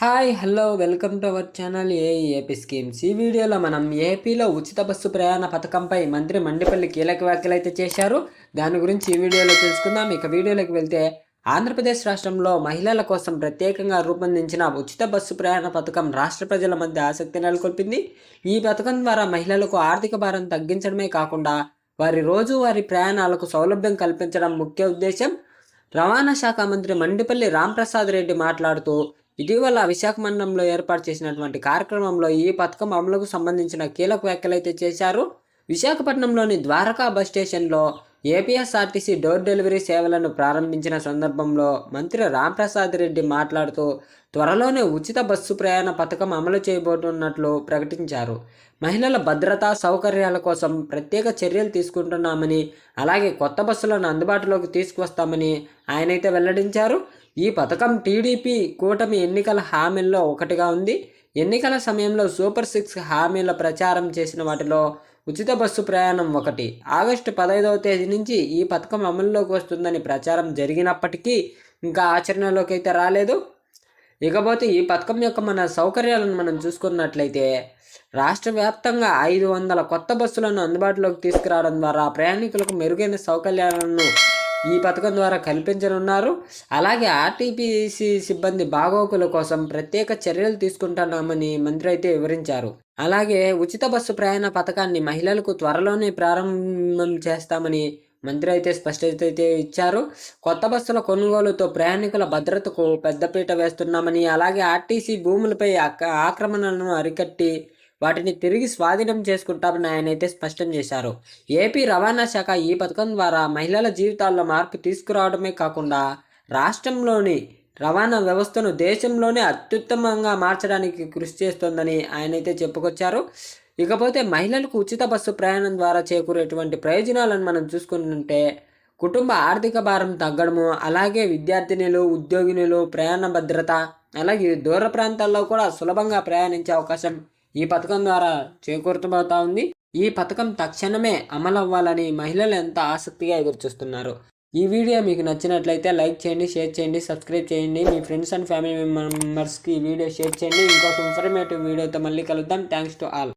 Hi hello welcome to our channel AE AP schemes. ఈ వీడియోలో మనం ఏపీలో ఉచిత బస్సు ప్రయాణ పథకంపై మంత్రి మండిపల్లి కీలక వ్యాఖ్యలు అయితే చేశారు. దాని గురించి ఈ వీడియోలో తెలుసుకుందాం. ఇక వీడియోలోకి వెళ్తే ఆంధ్రప్రదేశ్ రాష్ట్రంలో మహిళల కోసం ప్రత్యేకంగా రూపొందించిన ఉచిత బస్సు ప్రయాణ పథకం రాష్ట్ర ప్రజల మధ్య ఆసక్తి నెలకొల్పింది. ఈ పథకం ద్వారా మహిళలకు ఆర్థిక భారం తగ్గించడమే కాకుండా వారి రోజువారీ ప్రయాణాలకు సౌలభ్యం కల్పించడం ముఖ్య ఉద్దేశం. రవాణా శాఖ మంత్రి మండిపల్లి రాంప్రసాద్ రెడ్డి మాట్లాడుతూ ఇటీవల విశాఖపట్నంలో ఏర్పాటు చేసినటువంటి కార్యక్రమంలో ఈ పథకం అమలుకు సంబంధించిన కీలక వ్యాఖ్యలైతే చేశారు. విశాఖపట్నంలోని ద్వారకా బస్ స్టేషన్లో ఏపీఎస్ఆర్టీసీ డోర్ డెలివరీ సేవలను ప్రారంభించిన సందర్భంలో మంత్రి రాంప్రసాద్ రెడ్డి మాట్లాడుతూ త్వరలోనే ఉచిత బస్సు ప్రయాణ పథకం అమలు చేయబోతున్నట్లు ప్రకటించారు. మహిళల భద్రతా సౌకర్యాల కోసం ప్రత్యేక చర్యలు తీసుకుంటున్నామని అలాగే కొత్త బస్సులను అందుబాటులోకి తీసుకువస్తామని ఆయనైతే వెల్లడించారు. ఈ పథకం టీడీపీ కూటమి ఎన్నికల హామీల్లో ఒకటిగా ఉంది. ఎన్నికల సమయంలో సూపర్ సిక్స్ హామీల ప్రచారం చేసిన వాటిలో ఉచిత బస్సు ప్రయాణం ఒకటి. ఆగస్టు పదహైదవ తేదీ నుంచి ఈ పథకం అమల్లోకి వస్తుందని ప్రచారం జరిగినప్పటికీ ఇంకా ఆచరణలోకి అయితే రాలేదు. ఇకపోతే ఈ పథకం యొక్క మన సౌకర్యాలను మనం చూసుకున్నట్లయితే రాష్ట్ర వ్యాప్తంగా ఐదు వందల కొత్త బస్సులను అందుబాటులోకి తీసుకురావడం ద్వారా ప్రయాణికులకు మెరుగైన సౌకర్యాలను ఈ పథకం ద్వారా కల్పించనున్నారు. అలాగే ఆర్టీపీసీ సిబ్బంది బాగోగుల కోసం ప్రత్యేక చర్యలు తీసుకుంటున్నామని మంత్రి అయితే వివరించారు. అలాగే ఉచిత బస్సు ప్రయాణ పథకాన్ని మహిళలకు త్వరలోనే ప్రారంభం చేస్తామని మంత్రి అయితే స్పష్టత అయితే ఇచ్చారు. కొత్త బస్సుల కొనుగోలుతో ప్రయాణికుల భద్రతకు పెద్దపీట వేస్తున్నామని అలాగే ఆర్టీసీ భూములపై ఆక్రమణలను అరికట్టి వాటిని తిరిగి స్వాధీనం చేసుకుంటామని ఆయన అయితే స్పష్టం చేశారు. ఏపీ రవాణా శాఖ ఈ పథకం ద్వారా మహిళల జీవితాల్లో మార్పు తీసుకురావడమే కాకుండా రాష్ట్రంలోని రవాణా వ్యవస్థను దేశంలోనే అత్యుత్తమంగా మార్చడానికి కృషి చేస్తోందని ఆయన అయితే చెప్పుకొచ్చారు. ఇకపోతే మహిళలకు ఉచిత బస్సు ప్రయాణం ద్వారా చేకూరేటువంటి ప్రయోజనాలను మనం చూసుకుంటుంటే కుటుంబ ఆర్థిక భారం తగ్గడము అలాగే విద్యార్థినులు ఉద్యోగినులు ప్రయాణ భద్రత అలాగే దూర ప్రాంతాల్లో కూడా సులభంగా ప్రయాణించే అవకాశం ఈ పథకం ద్వారా చేకూరుతబోతా ఉంది. ఈ పథకం తక్షణమే అమలు అవ్వాలని మహిళలు ఎంత ఆసక్తిగా ఎదురుచూస్తున్నారు. ఈ వీడియో మీకు నచ్చినట్లయితే లైక్ చేయండి షేర్ చేయండి సబ్స్క్రైబ్ చేయండి. మీ ఫ్రెండ్స్ అండ్ ఫ్యామిలీ మెంబర్స్కి ఈ వీడియో షేర్ చేయండి. ఇంకొక ఇన్ఫర్మేటివ్ వీడియోతో మళ్ళీ కలుద్దాం. Thanks to all.